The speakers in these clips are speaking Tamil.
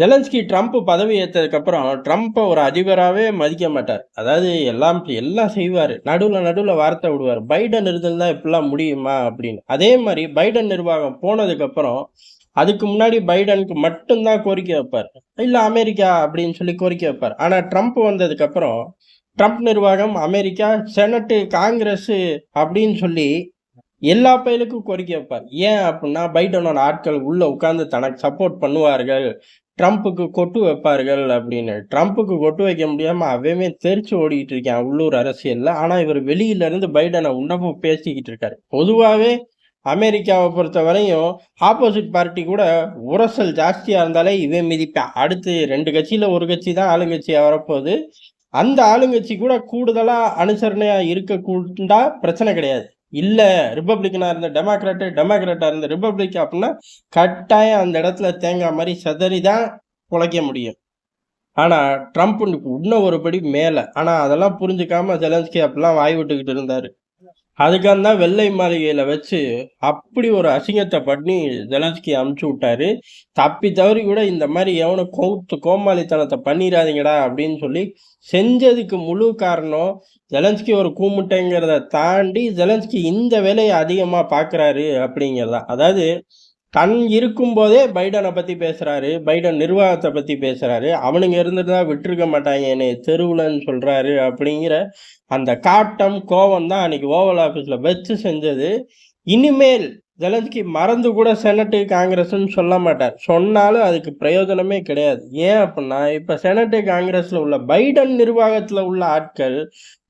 ஜெலன்ஸ்கி ட்ரம்ப் பதவி ஏற்றதுக்கப்புறம் ட்ரம்ப்பை ஒரு அதிபராகவே மதிக்க மாட்டார். அதாவது எல்லாம் எல்லாம் செய்வார். நடுவில் நடுவில் வார்த்தை விடுவார். பைடன் இருந்தால் இப்படிலாம் முடியுமா அப்படின்னு. அதே மாதிரி பைடன் நிர்வாகம் போனதுக்கப்புறம் அதுக்கு முன்னாடி பைடனுக்கு மட்டும்தான் கோரிக்கை வைப்பார். இல்லை அமெரிக்கா அப்படின்னு சொல்லி கோரிக்கை வைப்பார். ஆனால் ட்ரம்ப் வந்ததுக்கப்புறம் ட்ரம்ப் நிர்வாகம் அமெரிக்கா செனட்டு காங்கிரஸ் அப்படின்னு சொல்லி எல்லா பயிலுக்கும் கோரிக்கை வைப்பார். ஏன் அப்படின்னா பைடனோட ஆட்கள் உள்ளே உட்காந்து தனக்கு சப்போர்ட் பண்ணுவார்கள். ட்ரம்ப்புக்கு கொட்டு வைப்பார்கள் அப்படின்னு. ட்ரம்ப்புக்கு கொட்டு வைக்க முடியாமல் அவமே தெரிச்சு ஓடிக்கிட்டு இருக்கான் உள்ளூர் அரசியலில். ஆனால் இவர் வெளியில இருந்து பைடனை உன்னமும் பேசிக்கிட்டு இருக்காரு. பொதுவாகவே அமெரிக்காவை பொறுத்த வரையும் ஆப்போசிட் பார்ட்டி கூட உரசல் ஜாஸ்தியாக இருந்தாலே இவன் மிதிப்பான் அடுத்து ரெண்டு கட்சியில் ஒரு கட்சி தான் ஆளுங்கட்சியாக வரப்போகுது. அந்த ஆளுங்கட்சி கூட கூடுதலாக அனுசரணையாக இருக்கக்கூடா பிரச்சனை கிடையாது. இல்லை ரிப்பப்ளிக்கனாக இருந்த டெமோக்ராட்டு டெமோக்ராட்டாக இருந்த ரிப்பப்ளிக் அப்படின்னா கட்டாயம் அந்த இடத்துல தேங்காய் மாதிரி செதறி தான் குலைக்க முடியும். ஆனால் ட்ரம்ப் இன்னும் ஒரு படி மேலே. ஆனால் அதெல்லாம் புரிஞ்சுக்காம ஜெலன்ஸ்கி அப்படிலாம் வாய் விட்டுக்கிட்டு இருந்தார். அதுக்காக தான் வெள்ளை மாளிகையில் வச்சு அப்படி ஒரு அசிங்கத்தை பண்ணி ஜெலன்ஸ்கி அமுச்சு விட்டாரு. தப்பி தவறி கூட இந்த மாதிரி எவனை கோத்து கோமாளித்தனத்தை பண்ணிடாதீங்கடா அப்படின்னு சொல்லி செஞ்சதுக்கு முழு காரணம் ஜெலன்ஸ்கி ஒரு கூமுட்டைங்கிறத தாண்டி ஜெலன்ஸ்கி இந்த வேலையை அதிகமாக பார்க்குறாரு அப்படிங்கிறதா. அதாவது தன் இருக்கும்போதே பைடனை பற்றி பேசுகிறாரு பைடன் நிர்வாகத்தை பற்றி பேசுகிறாரு அவனுங்க இருந்துட்டு விட்டுருக்க மாட்டாங்க என்னை தெருவில்ன்னு சொல்கிறாரு அப்படிங்கிற அந்த காட்டம் கோவம் தான் அன்றைக்கி ஓவல் ஆஃபீஸில் வச்சு செஞ்சது. இனிமேல் ஜெலன்ஸ்கி மறந்து கூட செனட்டு காங்கிரஸ்னு சொல்ல மாட்டார். சொன்னாலும் அதுக்கு பிரயோஜனமே கிடையாது. ஏன் அப்படின்னா இப்போ செனட்டு காங்கிரஸில் உள்ள பைடன் நிர்வாகத்தில் உள்ள ஆட்கள்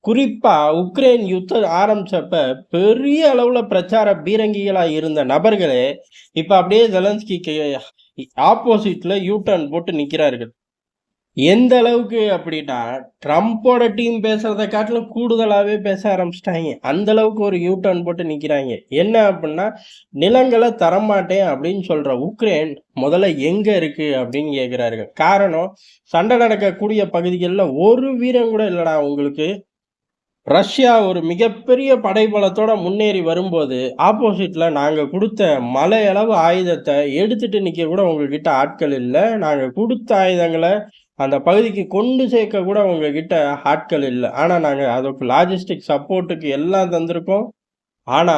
குறிப்பா உக்ரைன் யுத்தம் ஆரம்பிச்சப்ப பெரிய அளவுல பிரச்சார பீரங்கிகளா இருந்த நபர்களே இப்ப அப்படியே ஜெலன்ஸ்கிக்கு ஆப்போசிட்ல யூட்டர்ன் போட்டு நிக்கிறார்கள். எந்த அளவுக்கு அப்படின்னா ட்ரம்ப்போட டீம் பேசுறத காட்டிலும் கூடுதலாகவே பேச ஆரம்பிச்சிட்டாங்க. அந்த அளவுக்கு ஒரு யூ டர்ன் போட்டு நிற்கிறாங்க என்ன அப்படின்னா நிலங்களை தரமாட்டேன் அப்படின்னு சொல்ற உக்ரைன் முதல்ல எங்க இருக்கு அப்படின்னு கேட்கிறார்கள் காரணம் சண்டை நடக்கக்கூடிய பகுதிகளில் ஒரு வீரம் கூட இல்லைடா உங்களுக்கு. ரஷ்யா ஒரு மிகப்பெரிய படைபலத்தோட முன்னேறி வரும்போது ஆப்போசிட்ல நாங்க கொடுத்த மலையளவு ஆயுதத்தை எடுத்துட்டு நிக்க கூட உங்ககிட்ட ஆட்கள் இல்லை. நாங்க கொடுத்த ஆயுதங்களை அந்த பகுதிக்கு கொண்டு சேர்க்க கூட உங்ககிட்ட ஆட்கள் இல்லை. ஆனா நாங்க அதுக்கு லாஜிஸ்டிக் சப்போர்ட்டுக்கு எல்லாம் தந்திருக்கோம். ஆனா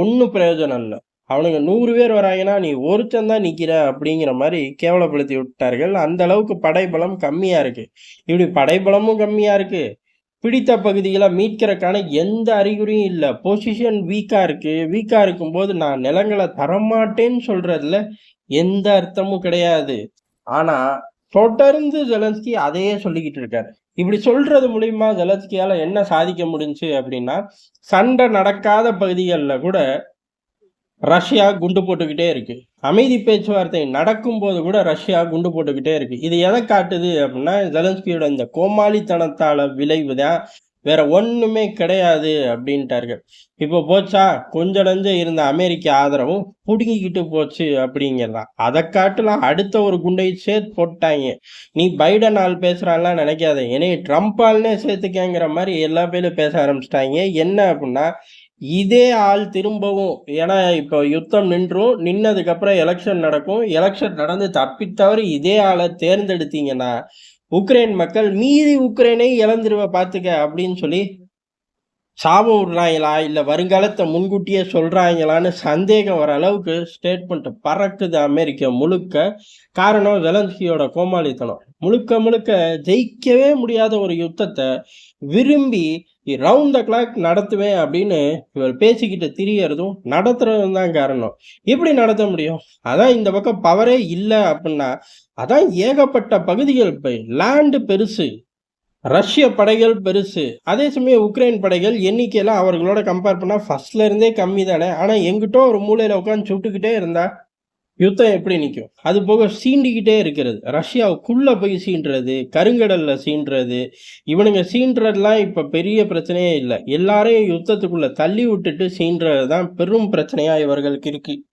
ஒன்றும் பிரயோஜனம் இல்லை. அவனுங்க நூறு பேர் வராங்கன்னா நீ ஒருத்தன் தான் நிற்கிற அப்படிங்கிற மாதிரி கேவலப்படுத்தி விட்டார்கள். அந்த அளவுக்கு படைபலம் கம்மியா இருக்கு. இப்படி படைபலமும் கம்மியா இருக்கு. பிடித்த பகுதிகளை மீட்கிறதுக்கான எந்த அறிகுறியும் இல்லை. பொசிஷன் வீக்காக இருக்குது வீக்காக இருக்கும்போது நான் நிலங்களை தரமாட்டேன்னு சொல்கிறதுல எந்த அர்த்தமும் கிடையாது. ஆனால் தொடர்ந்து ஜெலன்ஸ்கி அதையே சொல்லிக்கிட்டு இருக்காரு. இப்படி சொல்றது மூலியமா ஜெலன்ஸ்கியால என்ன சாதிக்க முடிஞ்சு அப்படின்னா சண்டை நடக்காத பகுதிகளில் கூட ரஷ்யா குண்டு போட்டுக்கிட்டே இருக்கு. அமைதி பேச்சுவார்த்தை நடக்கும்போது கூட ரஷ்யா குண்டு போட்டுக்கிட்டே இருக்கு. இது எதை காட்டுது அப்படின்னா ஜெலன்ஸ்கியோட இந்த கோமாளித்தனத்தால விளைவு தான் வேற ஒண்ணுமே கிடையாது அப்படின்ட்டார்கள். இப்போ போச்சா? கொஞ்சடைஞ்ச இருந்த அமெரிக்க ஆதரவும் புடுங்கிக்கிட்டு போச்சு அப்படிங்கிறதான் அதை காட்டலாம். அடுத்த ஒரு குண்டை சேர்த்து போட்டாங்க. நீ பைடன் ஆள் பேசுறான்லாம் நினைக்காத. என்னை ட்ரம்ப் ஆள்னே சேர்த்துக்கங்கிற மாதிரி எல்லா பேரும் பேச ஆரம்பிச்சிட்டாங்க. என்ன அப்படின்னா இதே ஆள் திரும்பவும் ஏன்னா இப்போ யுத்தம் நின்றும் நின்னதுக்கப்புறம் எலெக்ஷன் நடக்கும். எலெக்ஷன் நடந்து தப்பித்தவரை இதே ஆளை தேர்ந்தெடுத்தீங்கன்னா உக்ரைன் மக்கள் மீதி உக்ரைனை இழந்துருவ பார்த்துக்க அப்படின்னு சொல்லி சாபம் விடுறாங்களா இல்லை வருங்காலத்தை முன்கூட்டியே சொல்கிறாங்களான்னு சந்தேகம் வர அளவுக்கு ஸ்டேட்மெண்ட் பறக்குது அமெரிக்கா முழுக்க. காரணம் ஜெலன்ஸ்கியோட கோமாளித்தனம். முழுக்க முழுக்க ஜெயிக்கவே முடியாத ஒரு யுத்தத்தை விரும்பி ரவுண்ட் த கிளாக் நடத்துவேன் அப்படின்னு இவர் பேசிக்கிட்டு திரியறதும் நடத்துறதும் தான் காரணம். எப்படி நடத்த முடியும்? அதான் இந்த பக்கம் பவரே இல்லை அப்படின்னா அதான் ஏகப்பட்ட பகுதிகள் இப்போ லேண்டு பெருசு ரஷ்ய படைகள் பெருசு அதே சமயம் உக்ரைன் படைகள் எண்ணிக்கையெல்லாம் அவர்களோட கம்பேர் பண்ணால் ஃபர்ஸ்ட்லேருந்தே கம்மி தானே ஆனால் எங்கிட்ட ஒரு மூலையில் உட்காந்து சுட்டுக்கிட்டே இருந்தால் யுத்தம் எப்படி நிற்கும் அது போக சீண்டிக்கிட்டே இருக்கிறது. ரஷ்யாவுக்குள்ளே போய் சீன்றது கருங்கடலில் சீன்றது இவனுங்க சீன்றதுலாம் இப்போ பெரிய பிரச்சனையே இல்லை. எல்லாரையும் யுத்தத்துக்குள்ளே தள்ளி விட்டுட்டு சீன்றது தான் பெரும் பிரச்சனையாக இவர்களுக்கு இருக்குது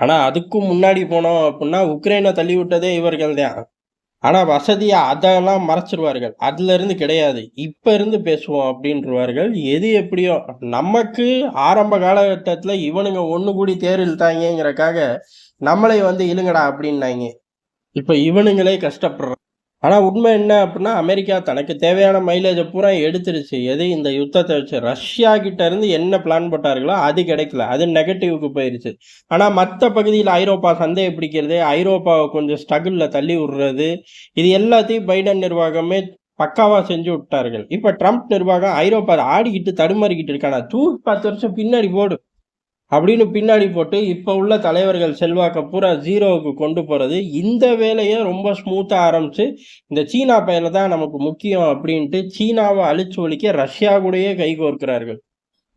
ஆனால் அதுக்கும் முன்னாடி போனோம் அப்படின்னா உக்ரைனை தள்ளி விட்டதே இவர்கள் தான் ஆனால் வசதியாக அதெல்லாம் மறைச்சிருவார்கள். அதுலேருந்து கிடையாது. இப்போ இருந்து பேசுவோம் அப்படின்றவார்கள் எது எப்படியோ. நமக்கு ஆரம்ப காலகட்டத்தில் இவனுங்க ஒன்று கூடி தேர் இழுத்தாங்கிறக்காக நம்மளை வந்து இழுங்கடா அப்படின்னாங்க இப்போ இவனுங்களே கஷ்டப்படுறான். ஆனால் உண்மை என்ன அப்படின்னா அமெரிக்கா தனக்கு தேவையான மைலேஜை பூரா எடுத்துருச்சு. எது இந்த யுத்தத்தை வச்சு. ரஷ்யா கிட்ட இருந்து என்ன பிளான் போட்டார்களோ அது கிடைக்கல. அது நெகட்டிவ்க்கு போயிருச்சு. ஆனால் மற்ற பகுதியில் ஐரோப்பா சந்தையை பிடிக்கிறது, ஐரோப்பாவை கொஞ்சம் ஸ்ட்ரகிளில் தள்ளி விடுறது, இது எல்லாத்தையும் பைடன் நிர்வாகமே பக்காவாக செஞ்சு விட்டார்கள். இப்போ ட்ரம்ப் நிர்வாகம் ஐரோப்பா ஆடிக்கிட்டு தடுமாறிக்கிட்டு இருக்கானா, தூக்கு 10 வருஷம் பின்னாடி போடு. அப்படின்னு பின்னாடி போட்டு, இப்போ உள்ள தலைவர்கள் செல்வாக்க பூரா ஜீரோவுக்கு கொண்டு போகிறது இந்த வேலையை ரொம்ப ஸ்மூத்தாக ஆரம்பித்து இந்த சீனா பயில தான் நமக்கு முக்கியம் அப்படின்ட்டு சீனாவை அழிச்சு ஒழிக்க ரஷ்யா கூடயே கைகோர்க்கிறார்கள்.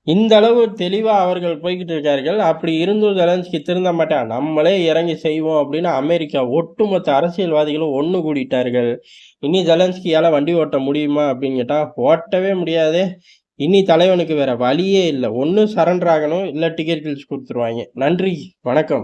இந்த அளவு தெளிவாக அவர்கள் போய்கிட்டு இருக்கார்கள். அப்படி இருந்தும் ஜெலன்ஸ்கி திருந்த மாட்டேன் நம்மளே இறங்கி செய்வோம் அப்படின்னு அமெரிக்கா ஒட்டுமொத்த அரசியல்வாதிகளும் ஒன்று கூடிட்டார்கள். இனி ஜெலன்ஸ்கியால வண்டி ஓட்ட முடியுமா அப்படின்னு கேட்டால் ஓட்டவே முடியாதே. இனி தலைவனுக்கு வேற வழியே இல்லை ஒன்றும் சரண்டர் ஆகணும், இல்லை டிக்கெட் கிழிச்சு கொடுத்துருவாங்க நன்றி, வணக்கம்.